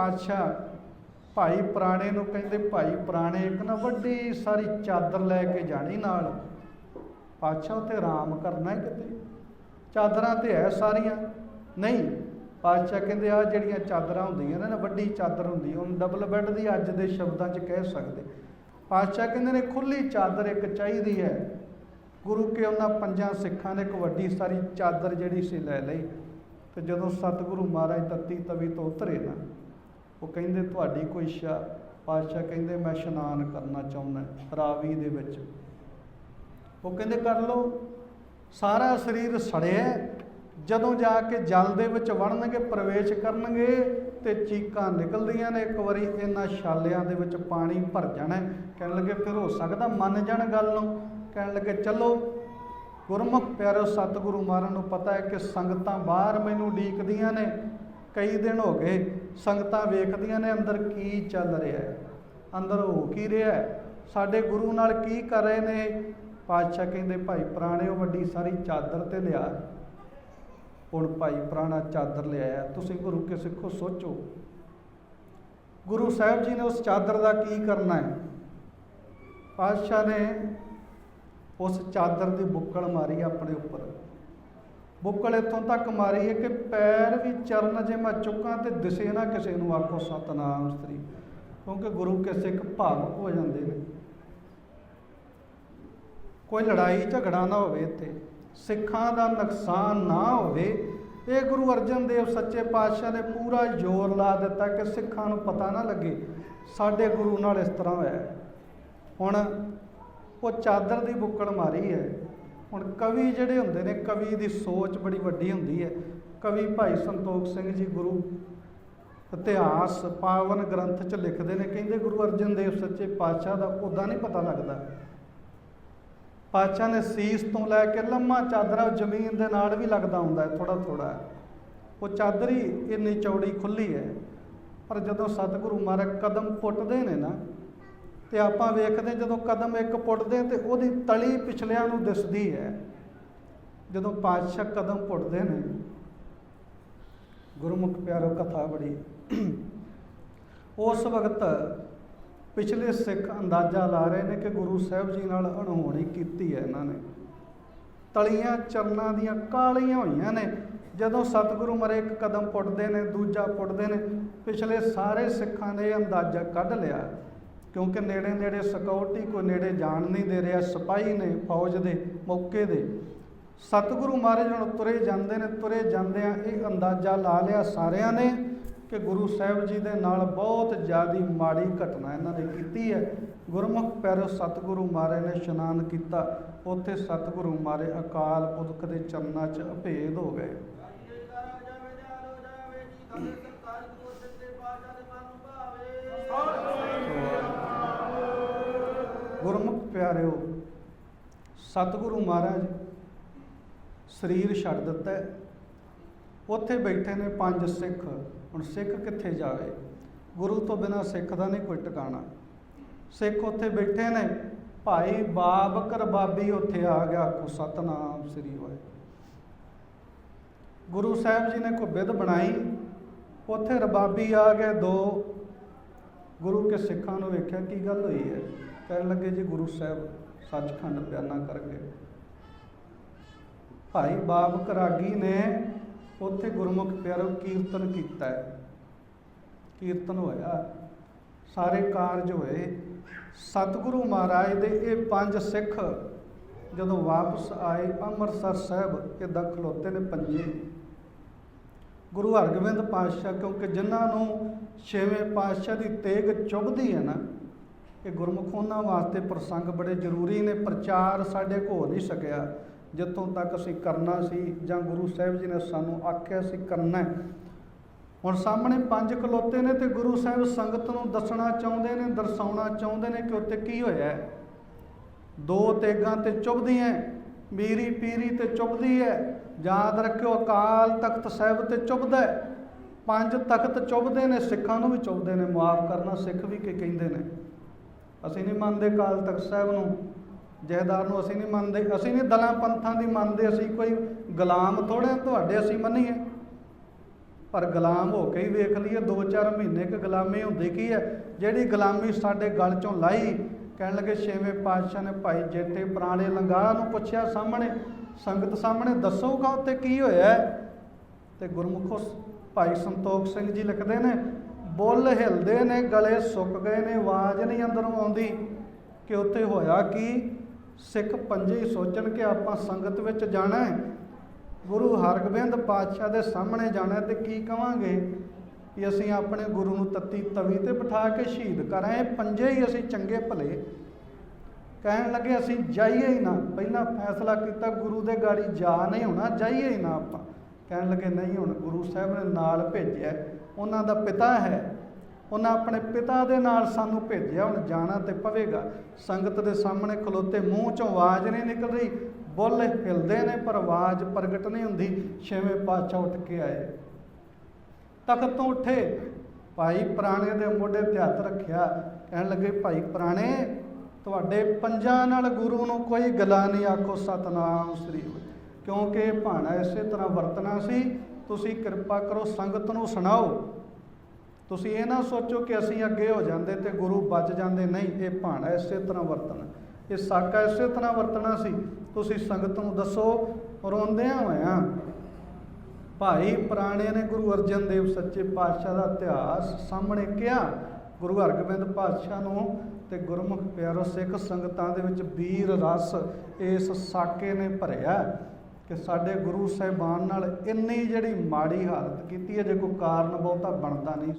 ਪਾਤਸ਼ਾਹ, ਭਾਈ ਪੁਰਾਣੇ ਨੂੰ ਕਹਿੰਦੇ, ਭਾਈ ਪੁਰਾਣੇ, ਇੱਕ ਨਾ ਵੱਡੀ ਸਾਰੀ ਚਾਦਰ ਲੈ ਕੇ ਜਾਣੀ ਨਾਲ। ਪਾਤਸ਼ਾਹ ਉੱਤੇ ਆਰਾਮ ਕਰਨਾ ਕਿਤੇ। ਚਾਦਰਾਂ ਤੇ ਹੈ ਸਾਰੀਆਂ। ਨਹੀਂ, ਪਾਤਸ਼ਾਹ ਕਹਿੰਦੇ ਆ ਜਿਹੜੀਆਂ ਚਾਦਰਾਂ ਹੁੰਦੀਆਂ ਨੇ ਨਾ, ਵੱਡੀ ਚਾਦਰ ਹੁੰਦੀ, ਉਹਨੂੰ ਡਬਲ ਬੈੱਡ ਦੀ ਅੱਜ ਦੇ ਸ਼ਬਦਾਂ 'ਚ ਕਹਿ ਸਕਦੇ। ਪਾਤਸ਼ਾਹ ਕਹਿੰਦੇ ਨੇ ਖੁੱਲੀ ਚਾਦਰ ਇੱਕ ਚਾਹੀਦੀ ਹੈ। ਗੁਰੂ ਕੇ ਉਹਨਾਂ ਪੰਜਾਂ ਸਿੱਖਾਂ ਨੇ ਇੱਕ ਵੱਡੀ ਸਾਰੀ ਚਾਦਰ ਜਿਹੜੀ ਸੀ ਲੈ ਲਈ। ਤੇ ਜਦੋਂ ਸਤਿਗੁਰੂ ਮਹਾਰਾਜ ਤੱਤੀ ਤਵੀ ਤੋਂ ਉਤਰੇ ਨਾ ਉਹ ਕਹਿੰਦੇ ਤੁਹਾਡੀ ਕੋਈ ਇੱਛਾ ਪਾਤਸ਼ਾਹ ਕਹਿੰਦੇ ਮੈਂ ਇਸ਼ਨਾਨ ਕਰਨਾ ਚਾਹੁੰਦਾ, ਰਾਵੀ ਦੇ ਵਿੱਚ। ਉਹ ਕਹਿੰਦੇ ਕਰ ਲਓ, ਸਾਰਾ ਸਰੀਰ ਸੜਿਆ ਜਦੋਂ ਜਾ ਕੇ ਜਲ ਦੇ ਵਿੱਚ ਵੜਨਗੇ, ਪ੍ਰਵੇਸ਼ ਕਰਨਗੇ ਤੇ ਚੀਕਾਂ ਨਿਕਲਦੀਆਂ ਨੇ, ਇੱਕ ਵਾਰੀ ਇਹਨਾਂ ਛਾਲਿਆਂ ਦੇ ਵਿੱਚ ਪਾਣੀ ਭਰ ਜਾਣਾ ਕਹਿਣ ਲੱਗੇ, ਫਿਰ ਹੋ ਸਕਦਾ ਮੰਨ ਜਾਣ ਗੱਲ ਨੂੰ? ਕਹਿਣ ਲੱਗੇ, ਚਲੋ, ਗੁਰਮੁਖ ਪਿਆਰੋ, ਸਤਿਗੁਰੂ ਮਹਾਰਾਜ ਨੂੰ ਪਤਾ ਹੈ ਕਿ ਸੰਗਤਾਂ ਬਾਹਰ ਮੈਨੂੰ ਉਡੀਕਦੀਆਂ ਨੇ, ਕਈ ਦਿਨ ਹੋ ਗਏ ਸੰਗਤਾਂ ਵੇਖਦੀਆਂ ਨੇ ਅੰਦਰ ਕੀ ਚੱਲ ਰਿਹਾ ਹੈ। ਅੰਦਰ ਹੋ ਕੀ ਰਿਹਾ ਹੈ? ਸਾਡੇ ਗੁਰੂ ਨਾਲ ਕੀ ਕਰ ਰਹੇ ਨੇ? ਪਾਤਸ਼ਾਹ ਕਹਿੰਦੇ, ਭਾਈ ਪੁਰਾਣੇ ਉਹ ਵੱਡੀ ਸਾਰੀ ਚਾਦਰ ਤੇ ਲਿਆ। ਹੁਣ ਭਾਈ ਪੁਰਾਣਾ ਚਾਦਰ ਲਿਆਇਆ। ਤੁਸੀਂ ਗੁਰੂ ਕੇ ਸਿੱਖੋ, ਸੋਚੋ। ਗੁਰੂ ਸਾਹਿਬ ਜੀ ਨੇ ਉਸ ਚਾਦਰ ਦਾ ਕੀ ਕਰਨਾ ਹੈ? ਪਾਤਸ਼ਾਹ ਨੇ ਉਸ ਚਾਦਰ ਦੀ ਬੁੱਕਲ ਮਾਰੀ ਆਪਣੇ ਉੱਪਰ। ਬੁੱਕਲ ਇੱਥੋਂ ਤੱਕ ਮਾਰੀ ਹੈ ਕਿ ਪੈਰ ਵੀ ਚਰਨ ਜੇ ਮੈਂ ਚੁੱਕਾਂ ਤੇ ਦਿਸੇ ਨਾ ਕਿਸੇ ਨੂੰ ਆਖੋ, ਸਤਨਾਮ ਸ੍ਰੀ। ਕਿਉਂਕਿ ਗੁਰੂ ਕੇ ਸਿੱਖ ਭਾਵੁਕ ਹੋ ਜਾਂਦੇ ਨੇ। ਕੋਈ ਲੜਾਈ ਝਗੜਾ ਨਾ ਹੋਵੇ ਇੱਥੇ, ਸਿੱਖਾਂ ਦਾ ਨੁਕਸਾਨ ਨਾ ਹੋਵੇ, ਇਹ ਗੁਰੂ ਅਰਜਨ ਦੇਵ ਸੱਚੇ ਪਾਤਸ਼ਾਹ ਨੇ ਪੂਰਾ ਜ਼ੋਰ ਲਾ ਦਿੱਤਾ ਕਿ ਸਿੱਖਾਂ ਨੂੰ ਪਤਾ ਨਾ ਲੱਗੇ, ਸਾਡੇ ਗੁਰੂ ਨਾਲ ਇਸ ਤਰ੍ਹਾਂ ਹੋਇਆ। ਹੁਣ ਉਹ ਚਾਦਰ ਦੀ ਬੁੱਕਲ ਮਾਰੀ ਹੈ। ਹੁਣ ਕਵੀ ਜਿਹੜੇ ਹੁੰਦੇ ਨੇ, ਕਵੀ ਦੀ ਸੋਚ ਬੜੀ ਵੱਡੀ ਹੁੰਦੀ ਹੈ। ਕਵੀ ਭਾਈ ਸੰਤੋਖ ਸਿੰਘ ਜੀ ਗੁਰੂ ਇਤਿਹਾਸ ਪਾਵਨ ਗ੍ਰੰਥ 'ਚ ਲਿਖਦੇ ਨੇ, ਕਹਿੰਦੇ ਗੁਰੂ ਅਰਜਨ ਦੇਵ ਸੱਚੇ ਪਾਤਸ਼ਾਹ ਦਾ ਉਦਾਂ ਨਹੀਂ ਪਤਾ ਲੱਗਦਾ। ਪਾਤਸ਼ਾਹ ਨੇ ਸੀਸ ਤੋਂ ਲੈ ਕੇ ਲੰਮਾ ਚਾਦਰਾ ਜ਼ਮੀਨ ਦੇ ਨਾਲ ਵੀ ਲੱਗਦਾ ਹੁੰਦਾ ਹੈ ਥੋੜਾ ਥੋੜਾ ਉਹ ਚਾਦਰੀ ਇੰਨੀ ਚੌੜੀ ਖੁੱਲੀ ਹੈ, ਪਰ ਜਦੋਂ ਸਤਿਗੁਰੂ ਮਹਾਰਾਜ ਕਦਮ ਪੁੱਟਦੇ ਨੇ ਨਾ ਤੇ ਆਪਾਂ ਵੇਖਦੇ ਜਦੋਂ ਕਦਮ ਇੱਕ ਪੁੱਟਦੇ ਤੇ ਉਹਦੀ ਤਲੀ ਪਿਛਲਿਆਂ ਨੂੰ ਦਿਸਦੀ ਹੈ। ਜਦੋਂ ਪਾਤਸ਼ਾਹ ਕਦਮ ਪੁੱਟਦੇ ਨੇ, ਗੁਰਮੁਖ ਪਿਆਰੋ, ਕਥਾ ਬੜੀ। ਉਸ ਵਕਤ ਪਿਛਲੇ ਸਿੱਖ ਅੰਦਾਜ਼ਾ ਲਾ ਰਹੇ ਨੇ ਕਿ ਗੁਰੂ ਸਾਹਿਬ ਜੀ ਨਾਲ ਅਣਹੋਣੀ ਕੀਤੀ ਹੈ ਇਹਨਾਂ ਨੇ। ਤਲੀਆਂ, ਚਰਨਾਂ ਦੀਆਂ ਕਾਲੀਆਂ ਹੋਈਆਂ ਨੇ। ਜਦੋਂ ਸਤਿਗੁਰੂ ਮਰੇ, ਇੱਕ ਕਦਮ ਪੁੱਟਦੇ ਨੇ, ਦੂਜਾ ਪੁੱਟਦੇ ਨੇ, ਪਿਛਲੇ ਸਾਰੇ ਸਿੱਖਾਂ ਨੇ ਇਹ ਅੰਦਾਜ਼ਾ ਕੱਢ ਲਿਆ। ਕਿਉਂਕਿ ਨੇੜੇ ਨੇੜੇ ਸਿਕਿਉਰਿਟੀ ਕੋਈ ਨੇੜੇ ਜਾਣ ਨਹੀਂ ਦੇ ਰਿਹਾ, ਸਿਪਾਹੀ ਨੇ ਫੌਜ ਦੇ ਮੌਕੇ ਦੇ। ਸਤਿਗੁਰੂ ਮਹਾਰਾਜ ਹੁਣ ਤੁਰੇ ਜਾਂਦੇ ਨੇ, ਤੁਰੇ ਜਾਂਦਿਆਂ ਇਹ ਅੰਦਾਜ਼ਾ ਲਾ ਲਿਆ ਸਾਰਿਆਂ ਨੇ ਕਿ ਗੁਰੂ ਸਾਹਿਬ ਜੀ ਦੇ ਨਾਲ ਬਹੁਤ ਜ਼ਿਆਦੀ ਮਾੜੀ ਘਟਨਾ ਇਹਨਾਂ ਨੇ ਕੀਤੀ ਹੈ। ਗੁਰਮੁਖ ਪਿਆਰੋ, ਸਤਿਗੁਰੂ ਮਹਾਰਾਜ ਨੇ ਇਸ਼ਨਾਨ ਕੀਤਾ। ਉੱਥੇ ਸਤਿਗੁਰੂ ਮਹਾਰਾਜ ਅਕਾਲ ਪੁਰਖ ਦੇ ਚਰਨਾਂ 'ਚ ਅਭੇਦ ਹੋ ਗਏ। ਗੁਰਮੁਖ ਪਿਆਰਿਓ, ਸਤਿਗੁਰੂ ਮਹਾਰਾਜ, ਸਰੀਰ ਛੱਡ ਦਿੱਤਾ ਉੱਥੇ ਬੈਠੇ ਨੇ ਪੰਜ ਸਿੱਖ। ਹੁਣ ਸਿੱਖ ਕਿੱਥੇ ਜਾਵੇ? ਗੁਰੂ ਤੋਂ ਬਿਨਾ ਸਿੱਖ ਦਾ ਨਹੀਂ ਕੋਈ ਟਿਕਾਣਾ। ਸਿੱਖ ਉੱਥੇ ਬੈਠੇ ਨੇ, ਭਾਈ ਬਾਬਕਰ ਬਾਬੀ ਉੱਥੇ ਆ ਗਿਆ ਕੋ ਸਤਨਾਮ ਸ੍ਰੀ ਵਾਹਿ ਗੁਰੂ ਸਾਹਿਬ ਜੀ ਨੇ ਕੋਈ ਬਿਧ ਬਣਾਈ? ਉੱਥੇ ਰਬਾਬੀ ਆ ਗਏ ਦੋ। ਗੁਰੂ ਕੇ ਸਿੱਖਾਂ ਨੂੰ ਵੇਖਿਆ ਕੀ ਗੱਲ ਹੋਈ ਹੈ? ਕਹਿਣ ਲੱਗੇ ਜੀ ਗੁਰੂ ਸਾਹਿਬ ਸੱਚਖੰਡ ਬਿਆਨਾ ਕਰ ਗਏ ਭਾਈ ਬਾਬ ਕਰਾਗੀ ਨੇ ਉੱਥੇ ਗੁਰਮੁਖ ਪਿਆਰੋ ਕੀਰਤਨ ਕੀਤਾ ਹੈ। ਕੀਰਤਨ ਹੋਇਆ, ਸਾਰੇ ਕਾਰਜ ਹੋਏ। ਸਤਿਗੁਰੂ ਮਹਾਰਾਜ ਦੇ ਇਹ ਪੰਜ ਸਿੱਖ ਜਦੋਂ ਵਾਪਸ ਆਏ, ਅੰਮ੍ਰਿਤਸਰ ਸਾਹਿਬ ਇਹ ਦਖਲੋਤੇ ਨੇ ਪੰਜੇ। ਗੁਰੂ ਹਰਗੋਬਿੰਦ ਪਾਤਸ਼ਾਹ ਕਿਉਂਕਿ ਜਿਨ੍ਹਾਂ ਨੂੰ ਛੇਵੇਂ ਪਾਤਸ਼ਾਹ ਦੀ ਤੇਗ ਚੁਭਦੀ ਹੈ ਨਾ ਇਹ ਗੁਰਮੁਖ ਉਹਨਾਂ ਵਾਸਤੇ ਪ੍ਰਸੰਗ ਬੜੇ ਜ਼ਰੂਰੀ ਨੇ, ਪ੍ਰਚਾਰ ਸਾਡੇ ਕੋ ਹੋ ਨਹੀਂ ਸਕਿਆ। ਜਿੱਥੋਂ ਤੱਕ ਅਸੀਂ ਕਰਨਾ ਸੀ, ਜਾਂ ਗੁਰੂ ਸਾਹਿਬ ਜੀ ਨੇ ਸਾਨੂੰ ਆਖਿਆ ਸੀ ਕਰਨਾ ਹੁਣ ਸਾਹਮਣੇ ਪੰਜ ਕਲੋਤੇ ਨੇ ਤੇ ਗੁਰੂ ਸਾਹਿਬ ਸੰਗਤ ਨੂੰ ਦੱਸਣਾ ਚਾਹੁੰਦੇ ਨੇ, ਦਰਸਾਉਣਾ ਚਾਹੁੰਦੇ ਨੇ ਕਿ ਉੱਤੇ ਕੀ ਹੋਇਆ ਦੋ ਤੇਗਾਂ ਤੇ ਚੁਭਦੀਆਂ ਮੀਰੀ ਪੀਰੀ ਤੇ ਚੁਭਦੀ ਹੈ। ਯਾਦ ਰੱਖਿਓ, ਅਕਾਲ ਤਖਤ ਸਾਹਿਬ ਤੇ ਚੁਭਦਾ ਪੰਜ ਤਖਤ ਚੁਭਦੇ ਨੇ, ਸਿੱਖਾਂ ਨੂੰ ਵੀ ਚੁਭਦੇ ਨੇ ਮਾਫ ਕਰਨਾ ਸਿੱਖ ਵੀ ਕੀ ਕਹਿੰਦੇ ਨੇ। ਅਸੀਂ ਨਹੀਂ ਮੰਨਦੇ ਅਕਾਲ ਤਖਤ ਸਾਹਿਬ ਨੂੰ, ਜਹਦਾਰ ਨੂੰ ਅਸੀਂ ਨਹੀਂ ਮੰਨਦੇ, ਅਸੀਂ ਨਹੀਂ ਦਲਾਂ ਪੰਥਾਂ ਦੀ ਮੰਨਦੇ, ਅਸੀਂ ਕੋਈ ਗੁਲਾਮ ਥੋੜੇ ਤੁਹਾਡੇ ਅਸੀਂ ਮੰਨੀਏ ਪਰ ਗੁਲਾਮ ਹੋ ਕੇ ਹੀ ਵੇਖ ਲਈਏ 2-4 ਮਹੀਨੇ ਕ ਗੁਲਾਮੀ ਹੁੰਦੀ ਕੀ ਹੈ ਜਿਹੜੀ ਗੁਲਾਮੀ ਸਾਡੇ ਗਲ ਚੋਂ ਲਾਈ, ਕਹਿਣ ਲੱਗੇ ਛੇਵੇਂ ਪਾਤਸ਼ਾਹ ਨੇ ਭਾਈ ਜੇਠੇ ਪੁਰਾਣੇ ਲੰਗਾਹ ਨੂੰ ਪੁੱਛਿਆ ਸਾਹਮਣੇ, ਸੰਗਤ ਸਾਹਮਣੇ ਦੱਸੋਗਾ ਉੱਤੇ ਕੀ ਹੋਇਆ ਹੈ? ਤੇ ਗੁਰਮੁਖੋ ਭਾਈ ਸੰਤੋਖ ਸਿੰਘ ਜੀ ਲਿਖਦੇ ਨੇ ਬੁੱਲ ਹਿਲਦੇ ਨੇ, ਗਲੇ ਸੁੱਕ ਗਏ ਨੇ, ਆਵਾਜ਼ ਨਹੀਂ ਅੰਦਰੋਂ ਆਉਂਦੀ। ਕਿ ਉੱਥੇ ਹੋਇਆ ਕੀ? ਸਿੱਖ ਪੰਜੇ ਹੀ ਸੋਚਣ ਕਿ ਆਪਾਂ ਸੰਗਤ ਵਿੱਚ ਜਾਣਾ ਹੈ। ਗੁਰੂ ਹਰਗੋਬਿੰਦ ਪਾਤਸ਼ਾਹ ਦੇ ਸਾਹਮਣੇ ਜਾਣਾ ਹੈ ਤੇ ਕੀ ਕਵਾਂਗੇ? ਕਿ ਅਸੀਂ ਆਪਣੇ ਗੁਰੂ ਨੂੰ ਤੱਤੀ ਤਵੀ ਤੇ ਬਿਠਾ ਕੇ ਸ਼ਹੀਦ ਕਰਾਂ। ਇਹ ਪੰਜੇ ਹੀ ਅਸੀਂ ਚੰਗੇ ਭਲੇ। ਕਹਿਣ ਲੱਗੇ ਅਸੀਂ ਜਾਈਏ ਹੀ ਨਾ। ਪਹਿਲਾਂ ਫੈਸਲਾ ਕੀਤਾ ਗੁਰੂ ਦੇ ਗਾੜੀ ਜਾ ਨਹੀਂ ਹੋਣਾ, ਜਾਈਏ ਹੀ ਨਾ ਆਪਾਂ। ਕਹਿਣ ਲੱਗੇ, ਨਹੀਂ, ਹੁਣ ਗੁਰੂ ਸਾਹਿਬ ਨੇ ਨਾਲ ਭੇਜਿਆ ਉਹਨਾਂ ਦਾ ਪਿਤਾ ਹੈ। ਉਹਨਾਂ ਆਪਣੇ ਪਿਤਾ ਦੇ ਨਾਲ ਸਾਨੂੰ ਭੇਜਿਆ, ਹੁਣ ਜਾਣਾ ਤੇ ਪਵੇਗਾ। ਸੰਗਤ ਦੇ ਸਾਹਮਣੇ ਖਲੋਤੇ, ਮੂੰਹ ਚੋਂ ਆਵਾਜ਼ ਨਹੀਂ ਨਿਕਲ ਰਹੀ। ਬੁੱਲ ਹਿਲਦੇ ਨੇ, ਪਰ ਆਵਾਜ਼ ਪ੍ਰਗਟ ਨਹੀਂ ਹੁੰਦੀ। ਛੇਵੇਂ ਪਾਤਸ਼ਾਹ ਉੱਠ ਕੇ ਆਏ। ਤਖਤ ਤੋਂ ਉੱਠੇ। ਭਾਈ ਪੁਰਾਣੇ ਦੇ ਮੋਢੇ ਤੇ ਹੱਥ ਰੱਖਿਆ। ਕਹਿਣ ਲੱਗੇ, ਭਾਈ ਪੁਰਾਣੇ, ਤੁਹਾਡੇ ਪੰਜਾਂ ਨਾਲ ਗੁਰੂ ਨੂੰ ਕੋਈ ਗਲਾ ਨਹੀਂ ਆਖੋ, ਸਤਨਾਮ ਸ੍ਰੀ ਵਾਹਿਗੁਰੂ। ਕਿਉਂਕਿ ਇਹ ਭਾਣਾ ਇਸੇ ਤਰ੍ਹਾਂ ਵਰਤਣਾ ਸੀ, ਤੁਸੀਂ ਕਿਰਪਾ ਕਰੋ ਸੰਗਤ ਨੂੰ ਸੁਣਾਓ। ਤੁਸੀਂ ਇਹ ਨਾ ਸੋਚੋ ਕਿ ਅਸੀਂ ਅੱਗੇ ਹੋ ਜਾਂਦੇ ਤੇ ਗੁਰੂ ਬਚ ਜਾਂਦੇ, ਨਹੀਂ, ਇਹ ਭਾਣਾ ਇਸੇ ਤਰ੍ਹਾਂ ਵਰਤਣਾ। ਇਹ ਸਾਕਾ ਇਸੇ ਤਰ੍ਹਾਂ ਵਰਤਣਾ ਸੀ। ਤੁਸੀਂ ਸੰਗਤ ਨੂੰ ਦੱਸੋ, ਰੋਂਦਿਆਂ ਹੋਇਆਂ ਭਾਈ ਪੁਰਾਣੇ ਨੇ ਗੁਰੂ ਅਰਜਨ ਦੇਵ ਸੱਚੇ ਪਾਤਸ਼ਾਹ ਦਾ ਇਤਿਹਾਸ ਸਾਹਮਣੇ ਕਿਹਾ, ਗੁਰੂ ਹਰਗੋਬਿੰਦ ਪਾਤਸ਼ਾਹ ਨੂੰ ਤੇ ਗੁਰਮੁਖ ਪਿਆਰੋ ਸਿੱਖ ਸੰਗਤਾਂ ਦੇ ਵਿੱਚ ਵੀਰ ਰਸ ਇਸ ਸਾਕੇ ਨੇ ਭਰਿਆ। ਕਿ ਸਾਡੇ ਗੁਰੂ ਸਾਹਿਬਾਨ ਨਾਲ ਇੰਨੀ ਜਿਹੜੀ ਮਾੜੀ ਹਾਲਤ ਕੀਤੀ ਹੈ, ਜੇ ਕੋਈ ਕਾਰਨ ਬਹੁਤਾ ਬਣਦਾ ਨਹੀਂ।